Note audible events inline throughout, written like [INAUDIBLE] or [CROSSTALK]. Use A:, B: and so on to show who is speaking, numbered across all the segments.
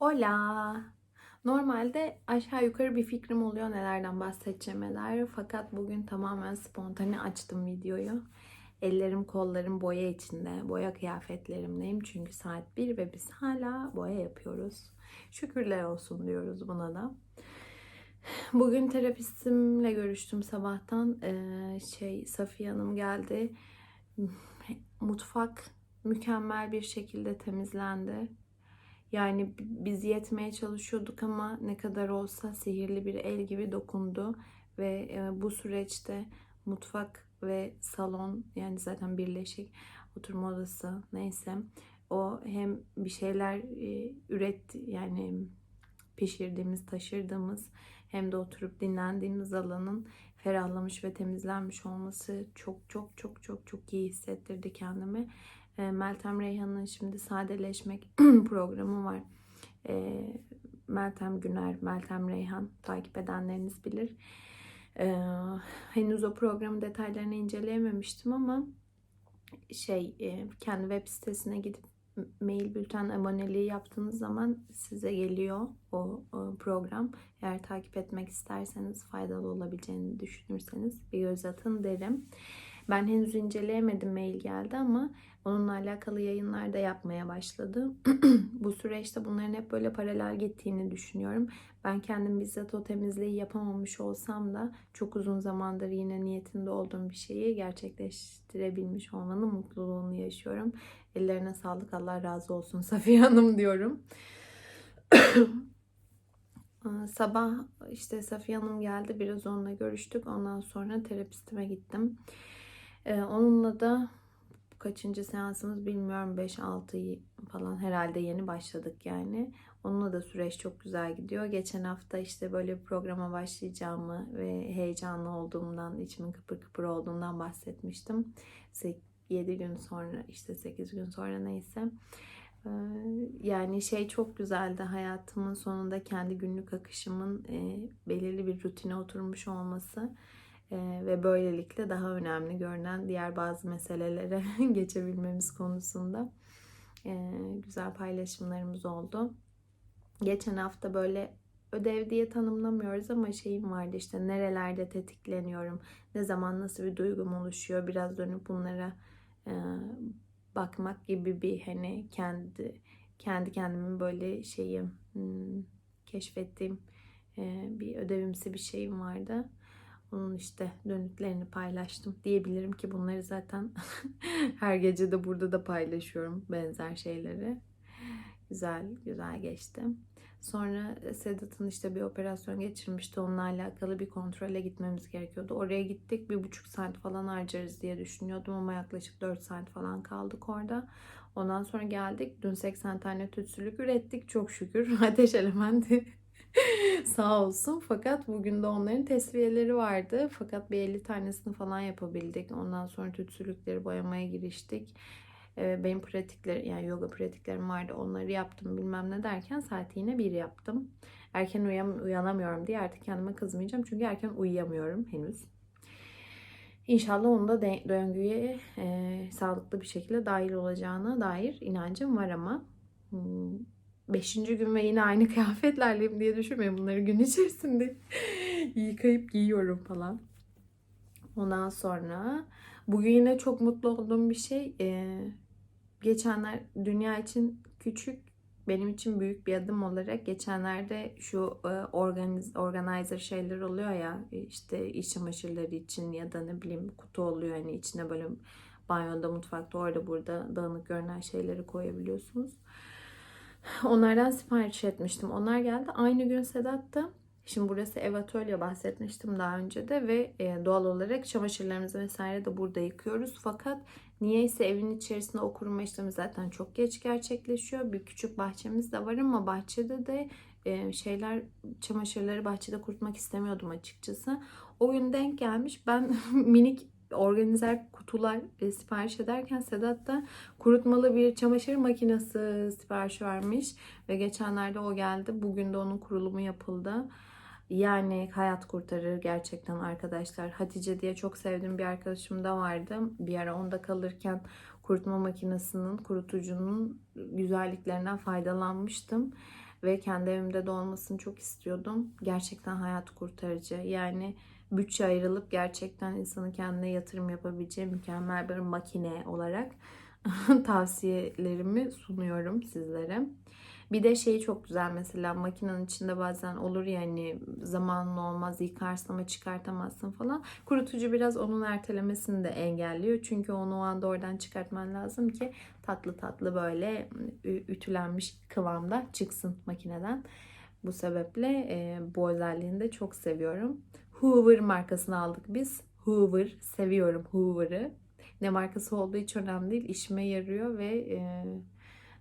A: Hola. Normalde aşağı yukarı bir fikrim oluyor nelerden bahsedeceğime Fakat bugün tamamen spontane açtım videoyu. Ellerim kollarım boya içinde. Boya kıyafetlerimdeyim. Çünkü saat 1 ve biz hala boya yapıyoruz. Şükürler olsun diyoruz buna da. Bugün terapistimle görüştüm sabahtan. Ee, şey Safiye Hanım geldi. Mutfak mükemmel bir şekilde temizlendi. Yani biz yetmeye çalışıyorduk ama ne kadar olsa sihirli bir el gibi dokundu ve e, bu süreçte mutfak ve salon yani zaten birleşik oturma odası neyse o hem bir şeyler e, üretti yani pişirdiğimiz, taşırdığımız hem de oturup dinlendiğimiz alanın ferahlamış ve temizlenmiş olması çok çok çok çok çok iyi hissettirdi kendimi. E, Meltem Reyhan'ın şimdi Sadeleşmek [CLEARS THROAT] programı var. E, Meltem Güner, Meltem Reyhan takip edenleriniz bilir. E, henüz o programın detaylarını inceleyememiştim ama şey kendi web sitesine gidip mail bülten aboneliği yaptığınız zaman size geliyor o program. Eğer takip etmek isterseniz faydalı olabileceğini düşünürseniz bir göz atın derim. Ben henüz inceleyemedim mail geldi ama onunla alakalı yayınlar da yapmaya başladı. [CLEARS THROAT] Bu süreçte bunların hep böyle paralel gittiğini düşünüyorum. Ben kendim bizzat o temizliği yapamamış olsam da çok uzun zamandır yine niyetinde olduğum bir şeyi gerçekleştirebilmiş olmanın mutluluğunu yaşıyorum. Ellerine sağlık Allah razı olsun [LAUGHS] Safiye Hanım diyorum. [CLEARS THROAT] Sabah işte Safiye Hanım geldi biraz onunla görüştük. Ondan sonra terapistime gittim. Ee, onunla da kaçıncı seansımız bilmiyorum 5-6 falan herhalde yeni başladık yani. Onunla da süreç çok güzel gidiyor. Geçen hafta işte böyle bir programa başlayacağımı ve heyecanlı olduğumdan, içimin kıpır kıpır olduğundan bahsetmiştim. 7 gün sonra işte 8 gün sonra neyse. Ee, yani şey çok güzeldi hayatımın sonunda kendi günlük akışımın e, belirli bir rutine oturmuş olması ve böylelikle daha önemli görünen diğer bazı meselelere [LAUGHS] geçebilmemiz konusunda güzel paylaşımlarımız oldu. Geçen hafta böyle ödev diye tanımlamıyoruz ama şeyim vardı işte nerelerde tetikleniyorum, ne zaman nasıl bir duygum oluşuyor biraz dönüp bunlara bakmak gibi bir hani kendi kendi kendimin böyle şeyi hmm, keşfettiğim bir ödevimsi bir şeyim vardı. Onun işte dönütlerini paylaştım. Diyebilirim ki bunları zaten [LAUGHS] her gece de burada da paylaşıyorum benzer şeyleri. Güzel, güzel geçti. Sonra Sedat'ın işte bir operasyon geçirmişti. Onunla alakalı bir kontrole gitmemiz gerekiyordu. Oraya gittik. Bir buçuk saat falan harcarız diye düşünüyordum ama yaklaşık 4 saat falan kaldık orada. Ondan sonra geldik. Dün 80 tane tütsülük ürettik. Çok şükür. [LAUGHS] Ateş elementi [LAUGHS] Sağ olsun. Fakat bugün de onların tesviyeleri vardı. Fakat bir 50 tanesini falan yapabildik. Ondan sonra tütsülükleri boyamaya giriştik. Ee, benim pratikler yani yoga pratiklerim vardı. Onları yaptım bilmem ne derken saati yine bir yaptım. Erken uyan, uyanamıyorum diye artık kendime kızmayacağım. Çünkü erken uyuyamıyorum henüz. İnşallah onu da döngüye e, sağlıklı bir şekilde dahil olacağına dair inancım var ama hmm, beşinci gün ve yine aynı [LAUGHS] kıyafetlerleyim diye düşünmeyin. Bunları gün içerisinde [LAUGHS] yıkayıp giyiyorum falan. Ondan sonra bugün yine çok mutlu olduğum bir şey. Ee, geçenler dünya için küçük benim için büyük bir adım olarak geçenlerde şu e, organiz, organizer şeyler oluyor ya işte iş çamaşırları için ya da ne bileyim kutu oluyor hani içine böyle banyoda mutfakta orada burada dağınık görünen şeyleri koyabiliyorsunuz. [LAUGHS] Onlardan sipariş etmiştim. Onlar geldi. Aynı gün Sedat da Şimdi burası ev atölye bahsetmiştim daha önce de ve e, doğal olarak çamaşırlarımızı vesaire de burada yıkıyoruz. Fakat niyeyse evin içerisinde o kuruma işlemi zaten çok geç gerçekleşiyor. Bir küçük bahçemiz de var ama bahçede de e, şeyler çamaşırları bahçede kurutmak istemiyordum açıkçası. O gün denk gelmiş. Ben [LAUGHS] minik organizer kutular e, sipariş ederken Sedat da kurutmalı bir çamaşır makinesi sipariş vermiş ve geçenlerde o geldi. Bugün de onun kurulumu yapıldı. Yani hayat kurtarır gerçekten arkadaşlar. Hatice diye çok sevdiğim bir arkadaşım da vardı. Bir ara onda kalırken kurutma makinesinin, kurutucunun güzelliklerinden faydalanmıştım. ve kendi evimde de olmasını çok istiyordum. Gerçekten hayat kurtarıcı. Yani bütçe ayrılıp gerçekten insanın kendine yatırım yapabileceği mükemmel bir makine olarak [LAUGHS] tavsiyelerimi sunuyorum sizlere. Bir de şey çok güzel mesela makinenin içinde bazen olur ya hani zamanın olmaz yıkarsın ama çıkartamazsın falan. Kurutucu biraz onun ertelemesini de engelliyor. Çünkü onu o anda oradan çıkartman lazım ki tatlı tatlı böyle ütülenmiş kıvamda çıksın makineden. Bu sebeple bu özelliğini de çok seviyorum. Hoover markasını aldık biz. Hoover. Seviyorum Hoover'ı. Ne markası olduğu hiç önemli değil. İşime yarıyor ve e,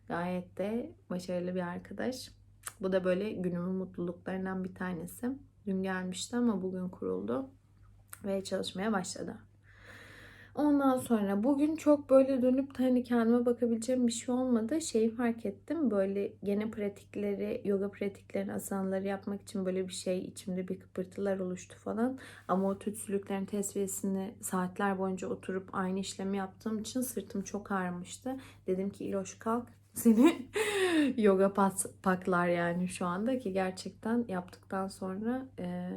A: gayet de başarılı bir arkadaş. Bu da böyle günümün mutluluklarından bir tanesi. Dün gelmişti ama bugün kuruldu ve çalışmaya başladı. Ondan sonra bugün çok böyle dönüp de hani kendime bakabileceğim bir şey olmadı. Şeyi fark ettim böyle gene pratikleri, yoga pratiklerini, asanaları yapmak için böyle bir şey içimde bir kıpırtılar oluştu falan. Ama o tütsülüklerin tesviyesini saatler boyunca oturup aynı işlemi yaptığım için sırtım çok ağrımıştı. Dedim ki İloş kalk [LAUGHS] seni yoga pas, paklar yani şu anda ki gerçekten yaptıktan sonra e,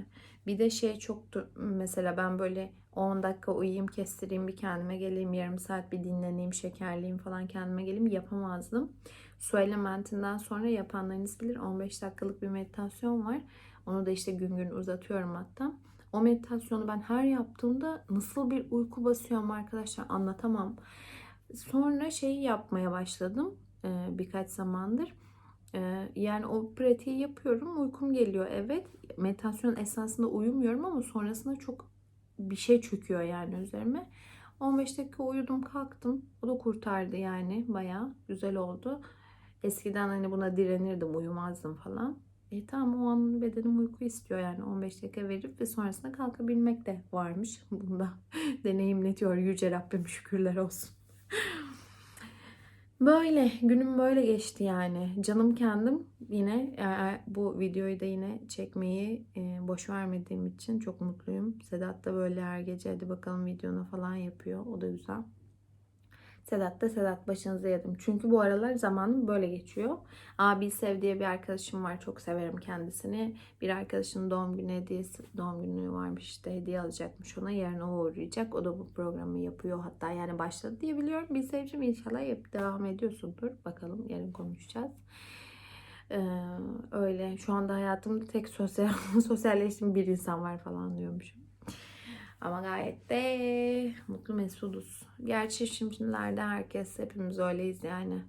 A: bir de şey çoktu mesela ben böyle 10 dakika uyuyayım kestireyim bir kendime geleyim yarım saat bir dinleneyim şekerleyeyim falan kendime geleyim yapamazdım. Su elementinden sonra yapanlarınız bilir 15 dakikalık bir meditasyon var. Onu da işte gün gün uzatıyorum hatta. O meditasyonu ben her yaptığımda nasıl bir uyku basıyorum arkadaşlar anlatamam. Sonra şeyi yapmaya başladım birkaç zamandır. Yani o pratiği yapıyorum. Uykum geliyor evet. Meditasyon esnasında uyumuyorum ama sonrasında çok bir şey çöküyor yani üzerime. 15 dakika uyudum kalktım. O da kurtardı yani bayağı güzel oldu. Eskiden hani buna direnirdim uyumazdım falan. E tamam o an bedenim uyku istiyor yani 15 dakika verip ve sonrasında kalkabilmek de varmış. Bunda [LAUGHS] deneyimletiyor Yüce Rabbim şükürler olsun. Böyle günüm böyle geçti yani. Canım kendim yine e, bu videoyu da yine çekmeyi e, boş vermediğim için çok mutluyum. Sedat da böyle her gece hadi bakalım videonu falan yapıyor. O da güzel. Sedat da Sedat başınıza yedim. Çünkü bu aralar zamanım böyle geçiyor. Abi Sev diye bir arkadaşım var. Çok severim kendisini. Bir arkadaşının doğum günü hediyesi, doğum günü varmış işte hediye alacakmış ona. Yarın o uğrayacak. O da bu programı yapıyor. Hatta yani başladı diye biliyorum. Bir sevcim inşallah yap devam ediyorsundur. Bakalım yarın konuşacağız. Ee, öyle. Şu anda hayatımda tek sosyal [LAUGHS] sosyalleştiğim bir insan var falan diyormuşum. Ama gayet de mutlu mesuduz. Gerçi şimdilerde herkes hepimiz öyleyiz yani.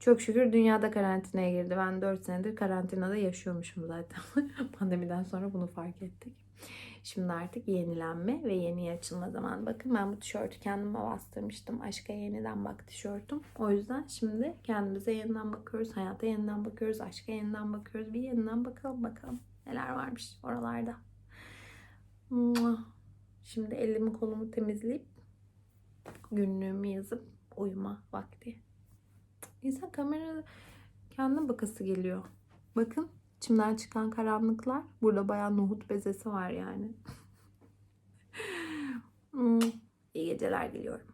A: Çok şükür dünyada karantinaya girdi. Ben 4 senedir karantinada yaşıyormuşum zaten. [LAUGHS] Pandemiden sonra bunu fark ettik. Şimdi artık yenilenme ve yeni açılma zamanı. Bakın ben bu tişörtü kendime bastırmıştım. Aşka yeniden bak tişörtüm. O yüzden şimdi kendimize yeniden bakıyoruz. Hayata yeniden bakıyoruz. Aşka yeniden bakıyoruz. Bir yeniden bakalım bakalım. Neler varmış oralarda. Şimdi elimi kolumu temizleyip günlüğümü yazıp uyuma vakti. İnsan kamerada kendine bakası geliyor. Bakın içimden çıkan karanlıklar. Burada bayağı nohut bezesi var yani. [LAUGHS] Hmm, İyi geceler diliyorum.